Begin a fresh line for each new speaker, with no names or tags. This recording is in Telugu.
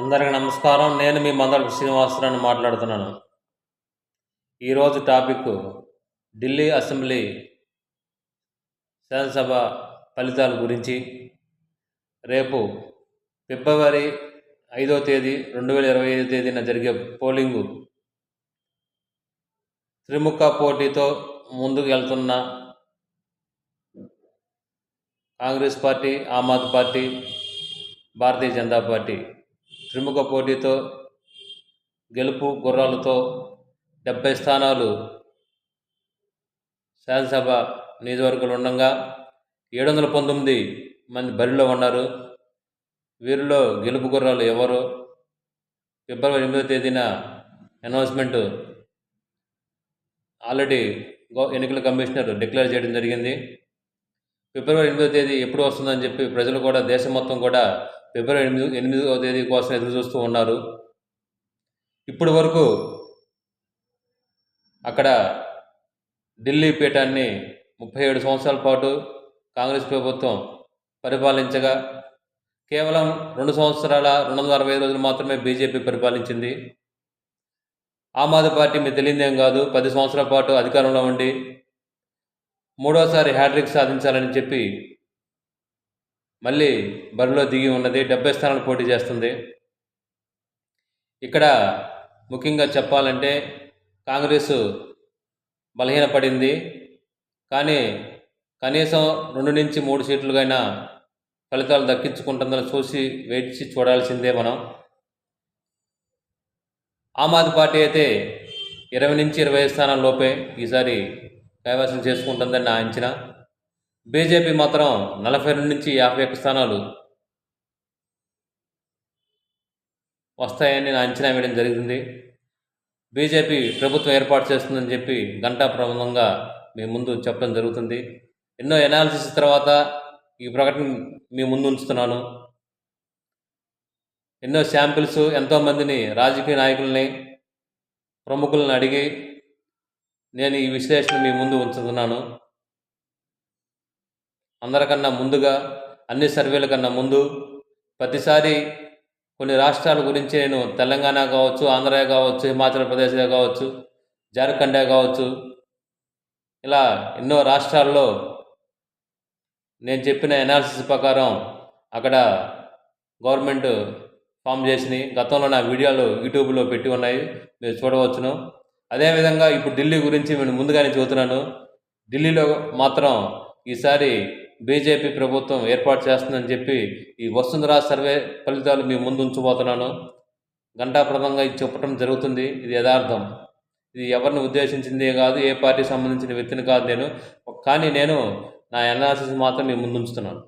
అందరికీ నమస్కారం. నేను మీ మందల శ్రీనివాసరావు మాట్లాడుతున్నాను. ఈరోజు టాపిక్ ఢిల్లీ అసెంబ్లీ శాసనసభ ఫలితాల గురించి. రేపు ఫిబ్రవరి ఐదో తేదీ రెండు వేల ఇరవై ఐదో తేదీన జరిగే పోలింగు. త్రిముఖ పోటీతో ముందుకు వెళ్తున్న Congress party Aam Aadmi party Bharatiya Janata party త్రిముఖ పోటీతో గెలుపు గుర్రాలతో డెబ్బై స్థానాలు శాసనసభ నియోజకవర్గాలు ఉండగా ఏడు వందల పంతొమ్మిది మంది బరిలో ఉన్నారు. వీరిలో గెలుపు గుర్రాలు ఎవరు? ఫిబ్రవరి ఎనిమిదో తేదీన అనౌన్స్మెంట్ ఆల్రెడీ గో ఎన్నికల కమిషనర్ డిక్లేర్ చేయడం జరిగింది. ఫిబ్రవరి ఎనిమిదో తేదీ ఎప్పుడు వస్తుందని చెప్పి ప్రజలు కూడా దేశం మొత్తం కూడా ఫిబ్రవరి ఎనిమిది ఎనిమిదవ తేదీ కోసం ఎదురు చూస్తూ ఉన్నారు. ఇప్పటి వరకు అక్కడ ఢిల్లీ పీఠాన్ని ముప్పై ఏడు సంవత్సరాల పాటు కాంగ్రెస్ ప్రభుత్వం పరిపాలించగా కేవలం రెండు సంవత్సరాల రెండు వందల అరవై ఐదు రోజులు మాత్రమే బీజేపీ పరిపాలించింది. ఆమ్ ఆద్మీ పార్టీ మీకు తెలియదేం కాదు పది సంవత్సరాల పాటు అధికారంలో ఉండి మూడోసారి హ్యాట్రిక్ సాధించాలని చెప్పి మళ్ళీ బరిలో దిగి ఉన్నది డెబ్బై స్థానాలు పోటీ చేస్తుంది. ఇక్కడ ముఖ్యంగా చెప్పాలంటే కాంగ్రెస్ బలహీనపడింది. కానీ కనీసం రెండు నుంచి మూడు సీట్లుగైనా ఫలితాలు దక్కించుకుంటుందని చూసి వేచి చూడాల్సిందే మనం. ఆమ్ ఆద్మీ పార్టీ అయితే ఇరవై నుంచి ఇరవై స్థానాల లోపే ఈసారి కైవసం చేసుకుంటుందని నా అంచనా. బీజేపీ మాత్రం నలభై రెండు నుంచి యాభై ఒక్క స్థానాలు వస్తాయని నా అంచనా వేయడం జరిగింది. బీజేపీ ప్రభుత్వం ఏర్పాటు చేస్తుందని చెప్పి గంటా ప్రబంధంగా మీ ముందు చెప్పడం జరుగుతుంది. ఎన్నో ఎనాలిసిస్ తర్వాత ఈ ప్రకటన మీ ముందు ఉంచుతున్నాను. ఎన్నో శాంపిల్స్ ఎంతోమందిని రాజకీయ నాయకుల్ని ప్రముఖులను అడిగి నేను ఈ విశ్లేషణ మీ ముందు ఉంచుతున్నాను. అందరికన్నా ముందుగా అన్ని సర్వేల కన్నా ముందు ప్రతిసారి కొన్ని రాష్ట్రాల గురించి నేను తెలంగాణ కావచ్చు ఆంధ్ర కావచ్చు హిమాచల్ ప్రదేశ్ కావచ్చు జార్ఖండ్ కావచ్చు ఇలా ఎన్నో రాష్ట్రాల్లో నేను చెప్పిన ఎనాలిసిస్ ప్రకారం అక్కడ గవర్నమెంట్ ఫామ్ చేసినాయి. గతంలో నా వీడియోలు యూట్యూబ్లో పెట్టి ఉన్నాయి. మీరు చూడవచ్చును. అదేవిధంగా ఇప్పుడు ఢిల్లీ గురించి నేను ముందుగానే చూస్తున్నాను ఢిల్లీలో మాత్రం ఈసారి బీజేపీ ప్రభుత్వం ఏర్పాటు చేస్తుందని చెప్పి ఈ వసుంధరా సర్వే ఫలితాలు మీ ముందు ఉంచబోతున్నాను. ఘంటాప్రదంగా ఇది చెప్పడం జరుగుతుంది. ఇది యథార్థం. ఇది ఎవరిని ఉద్దేశించింది కాదు ఏ పార్టీకి సంబంధించిన వ్యక్తిని కాదు నేను. కానీ నేను నా ఎనాలిసిస్ మాత్రం మీ ముందు ఉంచుతున్నాను.